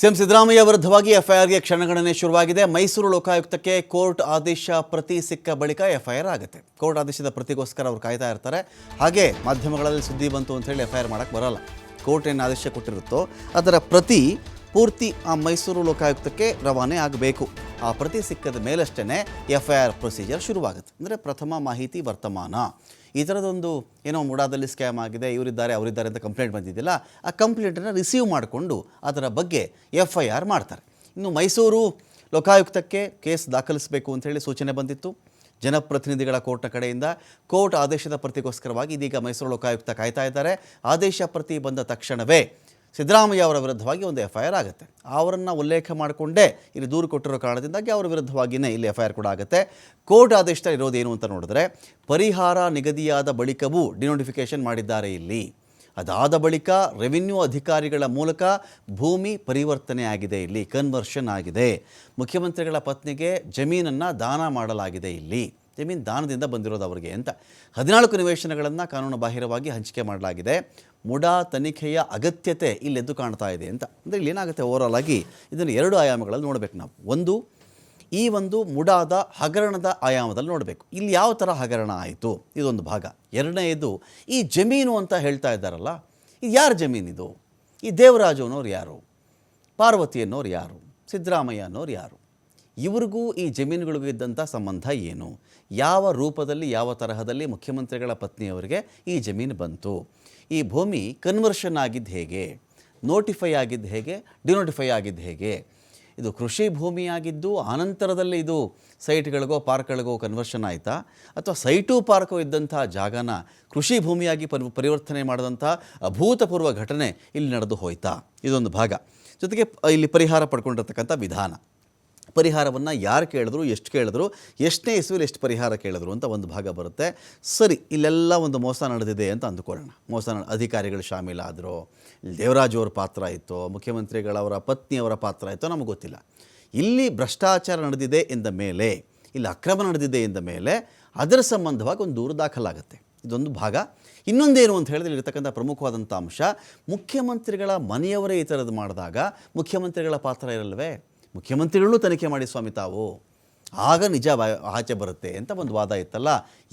CM Siddaramaiah ವಿರುದ್ಧವಾಗಿ ಎಫ್ಐಆರ್ಗೆ ಕ್ಷಣಗಣನೆ ಶುರುವಾಗಿದೆ. ಮೈಸೂರು ಲೋಕಾಯುಕ್ತಕ್ಕೆ ಕೋರ್ಟ್ ಆದೇಶ ಪ್ರತಿ ಸಿಕ್ಕ ಬಳಿಕ ಎಫ್ಐಆರ್ ಆಗುತ್ತೆ. ಕೋರ್ಟ್ ಆದೇಶದ ಪ್ರತಿಗೋಸ್ಕರ ಅವರು ಕಾಯ್ತಾ ಇರ್ತಾರೆ. ಹಾಗೆ ಮಾಧ್ಯಮಗಳಲ್ಲಿ ಸುದ್ದಿ ಬಂತು ಅಂತ ಹೇಳಿ ಎಫ್ಐಆರ್ ಮಾಡೋಕ್ಕೆ ಬರೋಲ್ಲ. ಕೋರ್ಟ್ ಏನು ಆದೇಶ ಕೊಟ್ಟಿರುತ್ತೋ ಅದರ ಪ್ರತಿ ಪೂರ್ತಿ ಆ ಮೈಸೂರು ಲೋಕಾಯುಕ್ತಕ್ಕೆ ರವಾನೆ ಆಗಬೇಕು. ಆ ಪ್ರತಿ ಸಿಕ್ಕದ ಮೇಲಷ್ಟೇ ಎಫ್ ಐ ಆರ್ ಪ್ರೊಸೀಜರ್ ಶುರುವಾಗುತ್ತೆ. ಅಂದರೆ ಪ್ರಥಮ ಮಾಹಿತಿ ವರ್ತಮಾನ. ಈ ಥರದೊಂದು ಏನೋ ಮುಡಾದಲ್ಲಿ ಸ್ಕ್ಯಾಮ್ ಆಗಿದೆ, ಇವರಿದ್ದಾರೆ, ಅವರಿದ್ದಾರೆ ಅಂತ ಕಂಪ್ಲೇಂಟ್ ಬಂದಿದ್ದಿಲ್ಲ, ಆ ಕಂಪ್ಲೇಂಟನ್ನು ರಿಸೀವ್ ಮಾಡಿಕೊಂಡು ಅದರ ಬಗ್ಗೆ ಎಫ್ ಐ ಆರ್ ಮಾಡ್ತಾರೆ. ಇನ್ನು ಮೈಸೂರು ಲೋಕಾಯುಕ್ತಕ್ಕೆ ಕೇಸ್ ದಾಖಲಿಸಬೇಕು ಅಂತ ಹೇಳಿ ಸೂಚನೆ ಬಂದಿತ್ತು. ಜನಪ್ರತಿನಿಧಿಗಳ ಕೋರ್ಟ್ನ ಕಡೆಯಿಂದ ಕೋರ್ಟ್ ಆದೇಶದ ಪ್ರತಿಗೋಸ್ಕರವಾಗಿ ಇದೀಗ ಮೈಸೂರು ಲೋಕಾಯುಕ್ತ ಕಾಯ್ತಾ ಇದ್ದಾರೆ. ಆದೇಶ ಪ್ರತಿ ಬಂದ ತಕ್ಷಣವೇ ಸಿದ್ದರಾಮಯ್ಯ ಅವರ ವಿರುದ್ಧವಾಗಿ ಒಂದು ಎಫ್ ಐ ಆರ್ ಆಗುತ್ತೆ. ಅವರನ್ನು ಉಲ್ಲೇಖ ಮಾಡಿಕೊಂಡೇ ಇಲ್ಲಿ ದೂರು ಕೊಟ್ಟಿರೋ ಕಾರಣದಿಂದಾಗಿ ಅವರ ವಿರುದ್ಧವಾಗಿಯೇ ಇಲ್ಲಿ ಎಫ್ ಐ ಆರ್ ಕೂಡ ಆಗುತ್ತೆ. ಕೋರ್ಟ್ ಆದೇಶದಲ್ಲಿ ಇರೋದೇನು ಅಂತ ನೋಡಿದ್ರೆ, ಪರಿಹಾರ ನಿಗದಿಯಾದ ಬಳಿಕವೂ ಡಿನೋಟಿಫಿಕೇಷನ್ ಮಾಡಿದ್ದಾರೆ ಇಲ್ಲಿ. ಅದಾದ ಬಳಿಕ ರೆವಿನ್ಯೂ ಅಧಿಕಾರಿಗಳ ಮೂಲಕ ಭೂಮಿ ಪರಿವರ್ತನೆ ಆಗಿದೆ ಇಲ್ಲಿ, ಕನ್ವರ್ಷನ್ ಆಗಿದೆ. ಮುಖ್ಯಮಂತ್ರಿಗಳ ಪತ್ನಿಗೆ ಜಮೀನನ್ನು ದಾನ ಮಾಡಲಾಗಿದೆ ಇಲ್ಲಿ. ಜಮೀನು ದಾನದಿಂದ ಬಂದಿರೋದು ಅವರಿಗೆ ಅಂತ. ಹದಿನಾಲ್ಕು ನಿವೇಶನಗಳನ್ನು ಕಾನೂನು ಬಾಹಿರವಾಗಿ ಹಂಚಿಕೆ ಮಾಡಲಾಗಿದೆ. ಮುಡಾ ತನಿಖೆಯ ಅಗತ್ಯತೆ ಇಲ್ಲಿ ಎದ್ದು ಕಾಣ್ತಾ ಇದೆ ಅಂತ. ಅಂದರೆ ಇಲ್ಲಿ ಏನಾಗುತ್ತೆ ಓವರಾಲ್ ಆಗಿ ಇದನ್ನು ಎರಡು ಆಯಾಮಗಳಲ್ಲಿ ನೋಡಬೇಕು ನಾವು. ಒಂದು, ಈ ಒಂದು ಮುಡಾದ ಹಗರಣದ ಆಯಾಮದಲ್ಲಿ ನೋಡಬೇಕು. ಇಲ್ಲಿ ಯಾವ ಥರ ಹಗರಣ ಆಯಿತು? ಇದೊಂದು ಭಾಗ. ಎರಡನೆಯದು ಈ ಜಮೀನು ಅಂತ ಹೇಳ್ತಾ ಇದ್ದಾರಲ್ಲ, ಇದು ಯಾರ ಜಮೀನಿದು ಈ ದೇವರಾಜು ಅನ್ನೋರು ಯಾರು? ಪಾರ್ವತಿ ಅನ್ನೋರು ಯಾರು? ಸಿದ್ದರಾಮಯ್ಯ ಅನ್ನೋರು ಯಾರು? ಇವ್ರಿಗೂ ಈ ಜಮೀನುಗಳಿಗೂ ಇದ್ದಂಥ ಸಂಬಂಧ ಏನು? ಯಾವ ರೂಪದಲ್ಲಿ, ಯಾವ ತರಹದಲ್ಲಿ ಮುಖ್ಯಮಂತ್ರಿಗಳ ಪತ್ನಿಯವರಿಗೆ ಈ ಜಮೀನು ಬಂತು? ಈ ಭೂಮಿ ಕನ್ವರ್ಷನ್ ಆಗಿದ್ದು ಹೇಗೆ? ನೋಟಿಫೈ ಆಗಿದ್ದು ಹೇಗೆ? ಡಿನೋಟಿಫೈ ಆಗಿದ್ದು ಹೇಗೆ? ಇದು ಕೃಷಿ ಭೂಮಿಯಾಗಿದ್ದು, ಆನಂತರದಲ್ಲಿ ಇದು ಸೈಟ್ಗಳಿಗೋ, ಪಾರ್ಕ್ಗಳಿಗೋ ಕನ್ವರ್ಷನ್ ಆಯಿತಾ? ಅಥವಾ ಸೈಟು ಪಾರ್ಕು ಇದ್ದಂಥ ಜಾಗನ ಕೃಷಿ ಭೂಮಿಯಾಗಿ ಪರಿ, ಪರಿವರ್ತನೆ ಮಾಡಿದಂಥ ಅಭೂತಪೂರ್ವ ಘಟನೆ ಇಲ್ಲಿ ನಡೆದು ಹೋಯ್ತಾ? ಇದೊಂದು ಭಾಗ. ಜೊತೆಗೆ, ಇಲ್ಲಿ ಪರಿಹಾರ ಪಡ್ಕೊಂಡಿರ್ತಕ್ಕಂಥ ವಿಧಾನ. ಪರಿಹಾರವನ್ನು ಯಾರು ಕೇಳಿದ್ರು, ಎಷ್ಟು ಕೇಳಿದ್ರು, ಎಷ್ಟನೇ ಇಸುವಲ್ಲಿ ಎಷ್ಟು ಪರಿಹಾರ ಕೇಳಿದ್ರು ಅಂತ ಒಂದು ಭಾಗ ಬರುತ್ತೆ. ಸರಿ, ಇಲ್ಲೆಲ್ಲ ಒಂದು ಮೋಸ ನಡೆದಿದೆ ಅಂತ ಅಂದುಕೊಳ್ಳೋಣ. ಮೋಸ ಅಧಿಕಾರಿಗಳು ಶಾಮೀಲಾದರು, ದೇವರಾಜು ಅವ್ರ ಪಾತ್ರ ಇತ್ತು ಮುಖ್ಯಮಂತ್ರಿಗಳವರ ಪತ್ನಿಯವರ ಪಾತ್ರ ಇತ್ತು ನಮಗೆ ಗೊತ್ತಿಲ್ಲ. ಇಲ್ಲಿ ಭ್ರಷ್ಟಾಚಾರ ನಡೆದಿದೆ ಎಂದ ಮೇಲೆ, ಇಲ್ಲಿ ಅಕ್ರಮ ನಡೆದಿದೆ ಎಂದ ಮೇಲೆ ಅದರ ಸಂಬಂಧವಾಗಿ ಒಂದು ದೂರು ದಾಖಲಾಗುತ್ತೆ. ಇದೊಂದು ಭಾಗ. ಇನ್ನೊಂದೇನು ಅಂತ ಹೇಳಿದ್ರೆ ಇರತಕ್ಕಂಥ ಪ್ರಮುಖವಾದಂಥ ಅಂಶ, ಮುಖ್ಯಮಂತ್ರಿಗಳ ಮನೆಯವರೇ ಈ ಥರದ್ದು ಮಾಡಿದಾಗ ಮುಖ್ಯಮಂತ್ರಿಗಳ ಪಾತ್ರ ಇರಲ್ವೇ? ಮುಖ್ಯಮಂತ್ರಿಗಳನ್ನೂ ತನಿಖೆ ಮಾಡಿ ಸ್ವಾಮಿ ತಾವು. ಆಗ ನಿಜ ಆಚೆ ಬರುತ್ತೆ ಅಂತ ಒಂದು ವಾದ ಇತ್ತಲ್ಲ.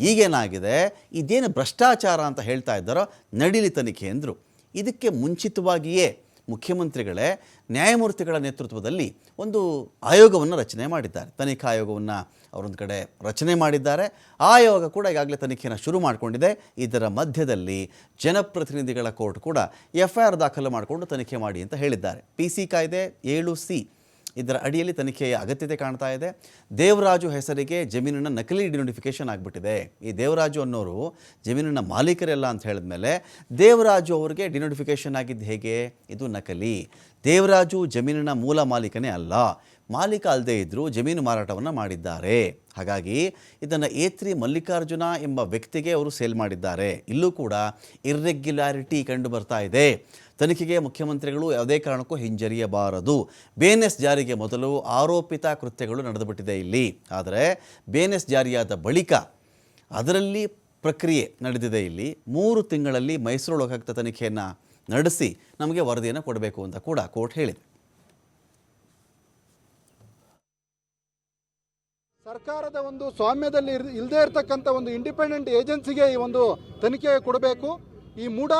ಈಗೇನಾಗಿದೆ? ಇದೇನು ಭ್ರಷ್ಟಾಚಾರ ಅಂತ ಹೇಳ್ತಾ ಇದ್ದಾರೋ ನಡಿಲಿ ತನಿಖೆ ಅಂದರು. ಇದಕ್ಕೆ ಮುಂಚಿತವಾಗಿಯೇ ಮುಖ್ಯಮಂತ್ರಿಗಳೇ ನ್ಯಾಯಮೂರ್ತಿಗಳ ನೇತೃತ್ವದಲ್ಲಿ ಒಂದು ಆಯೋಗವನ್ನು ರಚನೆ ಮಾಡಿದ್ದಾರೆ. ತನಿಖಾ ಆಯೋಗವನ್ನು ಅವರೊಂದು ಕಡೆ ರಚನೆ ಮಾಡಿದ್ದಾರೆ. ಆ ಆಯೋಗ ಕೂಡ ಈಗಾಗಲೇ ತನಿಖೆಯನ್ನು ಶುರು ಮಾಡಿಕೊಂಡಿದೆ. ಇದರ ಮಧ್ಯದಲ್ಲಿ ಜನಪ್ರತಿನಿಧಿಗಳ ಕೋರ್ಟ್ ಕೂಡ ಎಫ್ ಐ ಆರ್ ದಾಖಲು ಮಾಡಿಕೊಂಡು ತನಿಖೆ ಮಾಡಿ ಅಂತ ಹೇಳಿದ್ದಾರೆ. ಪಿ ಸಿ ಕಾಯ್ದೆ ಏಳು ಸಿ. ಇದರ ಅಡಿಯಲ್ಲಿ ತನಿಖೆಯ ಅಗತ್ಯತೆ ಕಾಣ್ತಾ ಇದೆ. ದೇವರಾಜು ಹೆಸರಿಗೆ ಜಮೀನಿನ ನಕಲಿ ಡಿನೋಟಿಫಿಕೇಶನ್ ಆಗಿಬಿಟ್ಟಿದೆ. ಈ ದೇವರಾಜು ಅನ್ನೋರು ಜಮೀನಿನ ಮಾಲೀಕರೆಲ್ಲ ಅಂತ ಹೇಳಿದ್ಮೇಲೆ ದೇವರಾಜು ಅವರಿಗೆ ಡಿನೋಟಿಫಿಕೇಶನ್ ಆಗಿದ್ದು ಹೇಗೆ? ಇದು ನಕಲಿ. ದೇವರಾಜು ಜಮೀನಿನ ಮೂಲ ಮಾಲೀಕನೇ ಅಲ್ಲ. ಮಾಲೀಕ ಅಲ್ಲದೇ ಇದ್ದರೂ ಜಮೀನು ಮಾರಾಟವನ್ನು ಮಾಡಿದ್ದಾರೆ. ಹಾಗಾಗಿ ಇದನ್ನು ಏತ್ರಿ ಮಲ್ಲಿಕಾರ್ಜುನ ಎಂಬ ವ್ಯಕ್ತಿಗೆ ಅವರು ಸೇಲ್ ಮಾಡಿದ್ದಾರೆ. ಇಲ್ಲೂ ಕೂಡ ಇರ್ರೆಗ್ಯುಲಾರಿಟಿ ಕಂಡು ಬರ್ತಾ ಇದೆ. ತನಿಖೆಗೆ ಮುಖ್ಯಮಂತ್ರಿಗಳು ಯಾವುದೇ ಕಾರಣಕ್ಕೂ ಹಿಂಜರಿಯಬಾರದು. ಬೇನೆಸ್ ಜಾರಿಗೆ ಮೊದಲು ಆರೋಪಿತ ಕೃತ್ಯಗಳು ನಡೆದುಬಿಟ್ಟಿದೆ ಇಲ್ಲಿ. ಆದರೆ ಬೇನೆಸ್ ಜಾರಿಯಾದ ಬಳಿಕ ಅದರಲ್ಲಿ ಪ್ರಕ್ರಿಯೆ ನಡೆದಿದೆ ಇಲ್ಲಿ. ಮೂರು ತಿಂಗಳಲ್ಲಿ ಮೈಸೂರು ಲೋಕಾಯುಕ್ತ ತನಿಖೆಯನ್ನು ನಡೆಸಿ ನಮಗೆ ವರದಿಯನ್ನು ಕೊಡಬೇಕು ಅಂತ ಕೂಡ ಕೋರ್ಟ್ ಹೇಳಿದೆ. ಸರ್ಕಾರದ ಒಂದು ಸ್ವಾಮ್ಯದಲ್ಲಿ ಇಲ್ಲದೇ ಇರತಕ್ಕಂಥ ಒಂದು ಇಂಡಿಪೆಂಡೆಂಟ್ ಏಜೆನ್ಸಿಗೆ ಈ ಒಂದು ತನಿಖೆ ಕೊಡಬೇಕು. ಈ ಮೂಡ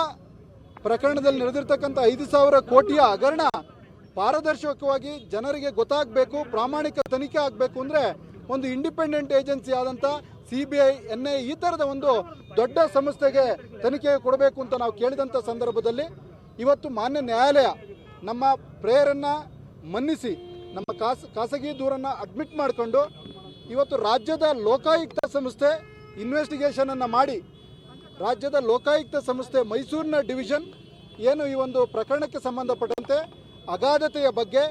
ಪ್ರಕರಣದಲ್ಲಿ ನಡೆದಿರ್ತಕ್ಕಂಥ ಐದು ಸಾವಿರ ಕೋಟಿಯ ಹಗರಣ ಪಾರದರ್ಶಕವಾಗಿ ಜನರಿಗೆ ಗೊತ್ತಾಗಬೇಕು, ಪ್ರಾಮಾಣಿಕ ತನಿಖೆ ಆಗಬೇಕು ಅಂದರೆ ಒಂದು ಇಂಡಿಪೆಂಡೆಂಟ್ ಏಜೆನ್ಸಿ ಆದಂಥ C B I N I ಈ ಥರದ ಒಂದು ದೊಡ್ಡ ಸಂಸ್ಥೆಗೆ ತನಿಖೆ ಕೊಡಬೇಕು ಅಂತ ನಾವು ಕೇಳಿದಂಥ ಸಂದರ್ಭದಲ್ಲಿ ಇವತ್ತು ಮಾನ್ಯ ನ್ಯಾಯಾಲಯ ನಮ್ಮ ಪ್ರೇಯರನ್ನು ಮನ್ನಿಸಿ, ನಮ್ಮ ಖಾಸ ಖಾಸಗಿ ದೂರನ್ನು ಅಡ್ಮಿಟ್ ಮಾಡಿಕೊಂಡು ಇವತ್ತು ರಾಜ್ಯದ ಲೋಕಾಯುಕ್ತ ಸಂಸ್ಥೆ ಇನ್ವೆಸ್ಟಿಗೇಷನನ್ನು ಮಾಡಿ ರಾಜ್ಯದ ಲೋಕಾಯುಕ್ತ ಸಂಸ್ಥೆ ಮೈಸೂರಿನ ಡಿವಿಷನ್ ಏನು ಈ ಒಂದು ಪ್ರಕರಣಕ್ಕೆ ಸಂಬಂಧಪಟ್ಟಂತೆ ಅಗಾಧತೆಯ ಬಗ್ಗೆ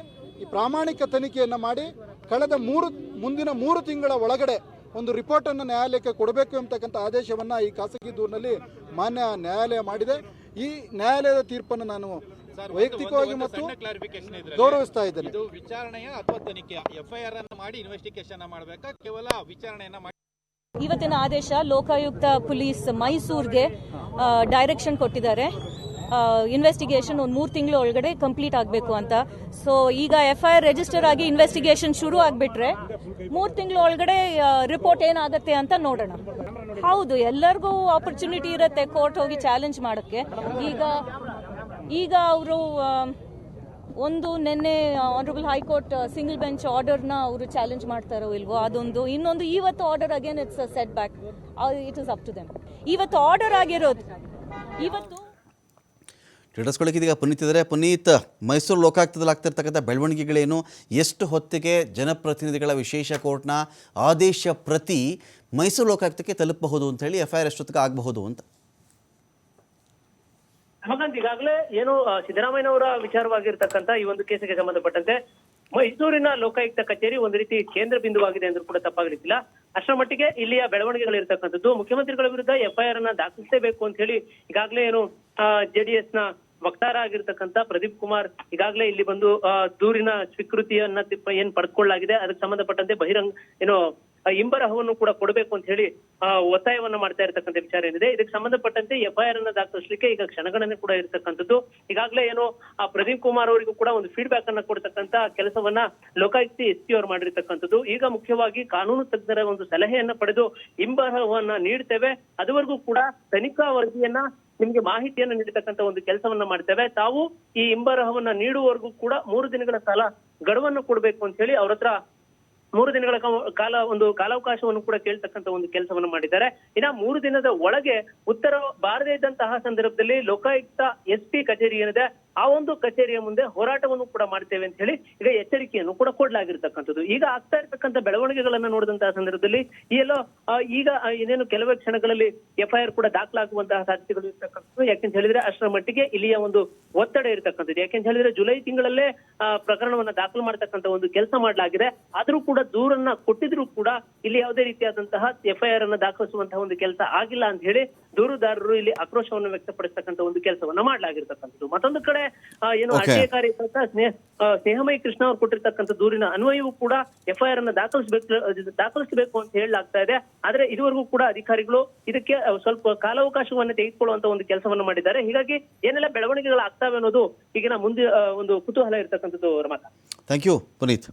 ಈ ಪ್ರಾಮಾಣಿಕ ತನಿಖೆಯನ್ನು ಮಾಡಿ ಕಳೆದ ಮೂರು ಮುಂದಿನ ಮೂರು ತಿಂಗಳ ಒಳಗಡೆ ಒಂದು ರಿಪೋರ್ಟನ್ನು ನ್ಯಾಯಾಲಯಕ್ಕೆ ಕೊಡಬೇಕು ಎಂಬತಕ್ಕಂಥ ಆದೇಶವನ್ನು ಈ ಖಾಸಗಿ ದೂರಿನಲ್ಲಿ ಮಾನ್ಯ ನ್ಯಾಯಾಲಯ ಮಾಡಿದೆ. ಈ ನ್ಯಾಯಾಲಯದ ತೀರ್ಪನ್ನು ನಾನು ವೈಯಕ್ತಿಕವಾಗಿ ಮತ್ತು ಗೌರವಿಸ್ತಾ ಇದ್ದೇನೆ. ಇದು ವಿಚಾರಣೆಯ ಅಥವಾ ತನಿಖೆ ಎಫ್ಐಆರ್ ಅನ್ನು ಮಾಡಿ ಇನ್ವೆಸ್ಟಿಗೇಷನ್ ಮಾಡಬೇಕಾ? ಕೇವಲ ವಿಚಾರಣೆಯನ್ನ ಇವತ್ತಿನ ಆದೇಶ ಲೋಕಾಯುಕ್ತ ಪೊಲೀಸ್ ಮೈಸೂರಿಗೆ ಡೈರೆಕ್ಷನ್ ಕೊಟ್ಟಿದ್ದಾರೆ. ಇನ್ವೆಸ್ಟಿಗೇಷನ್ ಒಂದು ಮೂರು ತಿಂಗಳು ಒಳಗಡೆ ಕಂಪ್ಲೀಟ್ ಆಗಬೇಕು ಅಂತ. ಸೊ ಈಗ ಎಫ್ ಐ ಆರ್ ರಿಜಿಸ್ಟರ್ ಆಗಿ ಇನ್ವೆಸ್ಟಿಗೇಷನ್ ಶುರು ಆಗಿಬಿಟ್ರೆ ಮೂರು ತಿಂಗಳು ಒಳಗಡೆ ರಿಪೋರ್ಟ್ ಏನಾಗುತ್ತೆ ಅಂತ ನೋಡೋಣ. ಹೌದು, ಎಲ್ಲರಿಗೂ ಆಪರ್ಚುನಿಟಿ ಇರುತ್ತೆ ಕೋರ್ಟ್ ಹೋಗಿ ಚಾಲೆಂಜ್ ಮಾಡೋಕ್ಕೆ. ಈಗ ಈಗ ಅವರು ಒಂದು ನಿನ್ನೆ ಆನರಬಲ್ ಹೈಕೋರ್ಟ್ ಸಿಂಗಲ್ ಬೆಂಚ್ ಆರ್ಡರ್ನ ಅವರು ಚಾಲೆಂಜ್ ಮಾಡ್ತಾರೋ ಇಲ್ವೋ ಅದೊಂದು, ಇನ್ನೊಂದು ಇವತ್ತು order again it's set back it is up to them ಇವತ್ತು ಆರ್ಡರ್ ಆಗಿರೋದು. ಇವತ್ತು ತಿಳಿಸ್ಕೊಳ್ಳೋಕೆ ಇದೀಗ ಪುನೀತ್ ಇದ್ದಾರೆ. ಪುನೀತ್, ಮೈಸೂರು ಲೋಕಾಯುಕ್ತದಲ್ಲಿ ಆಗ್ತಿರ್ತಕ್ಕಂಥ ಬೆಳವಣಿಗೆಗಳೇನು? ಎಷ್ಟು ಹೊತ್ತಿಗೆ ಜನಪ್ರತಿನಿಧಿಗಳ ವಿಶೇಷ ಕೋರ್ಟ್ನ ಆದೇಶ ಪ್ರತಿ ಮೈಸೂರು ಲೋಕಾಯುಕ್ತಕ್ಕೆ ತಲುಪಬಹುದು ಅಂತ ಹೇಳಿ ಎಫ್ ಐ ಆರ್ ಎಷ್ಟೊತ್ತಿಗೆ ಆಗಬಹುದು ಅಂತ. ರಮಕಾಂತ್ ಈಗಾಗಲೇ ಏನು ಸಿದ್ದರಾಮಯ್ಯ ಸಿದ್ದರಾಮಯ್ಯನವರ ವಿಚಾರವಾಗಿರ್ತಕ್ಕಂತ ಈ ಒಂದು ಕೇಸಿಗೆ ಸಂಬಂಧಪಟ್ಟಂತೆ ಮೈಸೂರಿನ ಲೋಕಾಯುಕ್ತ ಕಚೇರಿ ಒಂದು ರೀತಿ ಕೇಂದ್ರ ಬಿಂದುವಾಗಿದೆ ಅಂದ್ರೂ ಕೂಡ ತಪ್ಪಾಗಲಿಕ್ಕಿಲ್ಲ. ಅಷ್ಟರ ಮಟ್ಟಿಗೆ ಇಲ್ಲಿಯ ಬೆಳವಣಿಗೆಗಳಿರ್ತಕ್ಕಂಥದ್ದು ಮುಖ್ಯಮಂತ್ರಿಗಳ ವಿರುದ್ಧ ಎಫ್ಐಆರ್ ಅನ್ನ ದಾಖಲಿಸಲೇಬೇಕು ಅಂತ ಹೇಳಿ ಈಗಾಗಲೇ ಏನು ಜೆಡಿಎಸ್ನ ವಕ್ತಾರ ಆಗಿರ್ತಕ್ಕಂಥ ಪ್ರದೀಪ್ ಕುಮಾರ್ ಈಗಾಗಲೇ ಇಲ್ಲಿ ಬಂದು ದೂರಿನ ಸ್ವೀಕೃತಿಯನ್ನ ಏನ್ ಪಡೆದುಕೊಳ್ಳಲಾಗಿದೆ ಅದಕ್ಕೆ ಸಂಬಂಧಪಟ್ಟಂತೆ ಬಹಿರಂಗ, ಏನು ಆ, ಹಿಂಬರಹವನ್ನು ಕೂಡ ಕೊಡಬೇಕು ಅಂತ ಹೇಳಿ ಒತ್ತಾಯವನ್ನ ಮಾಡ್ತಾ ಇರತಕ್ಕಂಥ ವಿಚಾರ ಏನಿದೆ. ಇದಕ್ಕೆ ಸಂಬಂಧಪಟ್ಟಂತೆ ಎಫ್ಐಆರ್ ಅನ್ನ ದಾಖಲಿಸಲಿಕ್ಕೆ ಈಗ ಕ್ಷಣಗಣನೆ ಕೂಡ ಇರತಕ್ಕಂಥದ್ದು. ಈಗಾಗಲೇ ಏನು ಆ ಪ್ರದೀಪ್ ಕುಮಾರ್ ಅವರಿಗೂ ಕೂಡ ಒಂದು ಫೀಡ್ಬ್ಯಾಕ್ ಅನ್ನ ಕೊಡ್ತಕ್ಕಂತ ಕೆಲಸವನ್ನ ಲೋಕಾಯುಕ್ತ ಎಸ್ ಪಿ ಅವರು ಮಾಡಿರ್ತಕ್ಕಂಥದ್ದು. ಈಗ ಮುಖ್ಯವಾಗಿ ಕಾನೂನು ತಜ್ಞರ ಒಂದು ಸಲಹೆಯನ್ನ ಪಡೆದು ಇಂಬರಹವನ್ನ ನೀಡ್ತೇವೆ. ಅದುವರೆಗೂ ಕೂಡ ತನಿಖಾ ವರದಿಯನ್ನ ನಿಮ್ಗೆ ಮಾಹಿತಿಯನ್ನ ನೀಡತಕ್ಕಂತ ಒಂದು ಕೆಲಸವನ್ನ ಮಾಡ್ತೇವೆ. ತಾವು ಈ ಇಂಬರಹವನ್ನ ನೀಡುವವರೆಗೂ ಕೂಡ ಮೂರು ದಿನಗಳ ಕಾಲ ಗಡುವನ್ನು ಕೊಡಬೇಕು ಅಂತ ಹೇಳಿ ಅವ್ರ ಹತ್ರ ಮೂರು ದಿನಗಳ ಕಾಲ ಒಂದು ಕಾಲಾವಕಾಶವನ್ನು ಕೂಡ ಕೇಳ್ತಕ್ಕಂತ ಒಂದು ಕೆಲಸವನ್ನು ಮಾಡಿದ್ದಾರೆ. ಇನ್ನ ಮೂರು ದಿನದ ಒಳಗೆ ಉತ್ತರ ಬಾರದೇ ಇದ್ದಂತಹ ಸಂದರ್ಭದಲ್ಲಿ ಲೋಕಾಯುಕ್ತ ಎಸ್ ಪಿ ಕಚೇರಿ ಏನಿದೆ ಆ ಒಂದು ಕಚೇರಿಯ ಮುಂದೆ ಹೋರಾಟವನ್ನು ಕೂಡ ಮಾಡ್ತೇವೆ ಅಂತ ಹೇಳಿ ಈಗ ಎಚ್ಚರಿಕೆಯನ್ನು ಕೂಡ ಕೊಡ್ಲಾಗಿರ್ತಕ್ಕಂಥದ್ದು. ಈಗ ಆಗ್ತಾ ಇರ್ತಕ್ಕಂಥ ಬೆಳವಣಿಗೆಗಳನ್ನ ನೋಡಿದಂತಹ ಸಂದರ್ಭದಲ್ಲಿ ಈ ಎಲ್ಲೋ ಈಗ ಏನೇನು ಕೆಲವೇ ಕ್ಷಣಗಳಲ್ಲಿ ಎಫ್ಐಆರ್ ಕೂಡ ದಾಖಲಾಗುವಂತಹ ಸಾಧ್ಯತೆಗಳು ಇರ್ತಕ್ಕಂಥದ್ದು. ಯಾಕೆಂತ ಹೇಳಿದ್ರೆ ಅಷ್ಟರ ಮಟ್ಟಿಗೆ ಇಲ್ಲಿಯ ಒಂದು ಒತ್ತಡ ಇರತಕ್ಕಂಥದ್ದು. ಯಾಕೆಂತ ಹೇಳಿದ್ರೆ ಜುಲೈ ತಿಂಗಳಲ್ಲೇ ಪ್ರಕರಣವನ್ನ ದಾಖಲು ಮಾಡತಕ್ಕಂಥ ಒಂದು ಕೆಲಸ ಮಾಡಲಾಗಿದೆ. ಆದ್ರೂ ಕೂಡ ದೂರನ್ನ ಕೊಟ್ಟಿದ್ರು ಕೂಡ ಇಲ್ಲಿ ಯಾವುದೇ ರೀತಿಯಾದಂತಹ ಎಫ್ಐಆರ್ ಅನ್ನ ದಾಖಲಿಸುವಂತಹ ಒಂದು ಕೆಲಸ ಆಗಿಲ್ಲ ಅಂತ ಹೇಳಿ ದೂರುದಾರರು ಇಲ್ಲಿ ಆಕ್ರೋಶವನ್ನು ವ್ಯಕ್ತಪಡಿಸತಕ್ಕಂಥ ಒಂದು ಕೆಲಸವನ್ನ ಮಾಡಲಾಗಿರ್ತಕ್ಕಂಥದ್ದು. ಮತ್ತೊಂದು ಕಡೆ ಏನು ಕಾರ್ಯಕರ್ತ ಸ್ನೇಹ ಸ್ನೇಹಮಯಿ ಕೃಷ್ಣ ಅವರು ಕೊಟ್ಟಿರ್ತಕ್ಕಂಥ ದೂರಿನ ಅನ್ವಯವೂ ಕೂಡ ಎಫ್ಐಆರ್ ಅನ್ನ ದಾಖಲಿಸಬೇಕು ದಾಖಲಿಸಬೇಕು ಅಂತ ಹೇಳಲಾಗ್ತಾ ಇದೆ. ಆದ್ರೆ ಇದುವರೆಗೂ ಕೂಡ ಅಧಿಕಾರಿಗಳು ಇದಕ್ಕೆ ಸ್ವಲ್ಪ ಕಾಲಾವಕಾಶವನ್ನ ತೆಗೆದುಕೊಳ್ಳುವಂತ ಒಂದು ಕೆಲಸವನ್ನು ಮಾಡಿದ್ದಾರೆ. ಹೀಗಾಗಿ ಏನೆಲ್ಲ ಬೆಳವಣಿಗೆಗಳು ಆಗ್ತಾವೆ ಅನ್ನೋದು ಈಗಿನ ಮುಂದೆ ಒಂದು ಕುತೂಹಲ ಇರ್ತಕ್ಕಂಥದ್ದು ಮಾತು ಥ್ಯಾಂಕ್ ಯು ಪುನೀತ್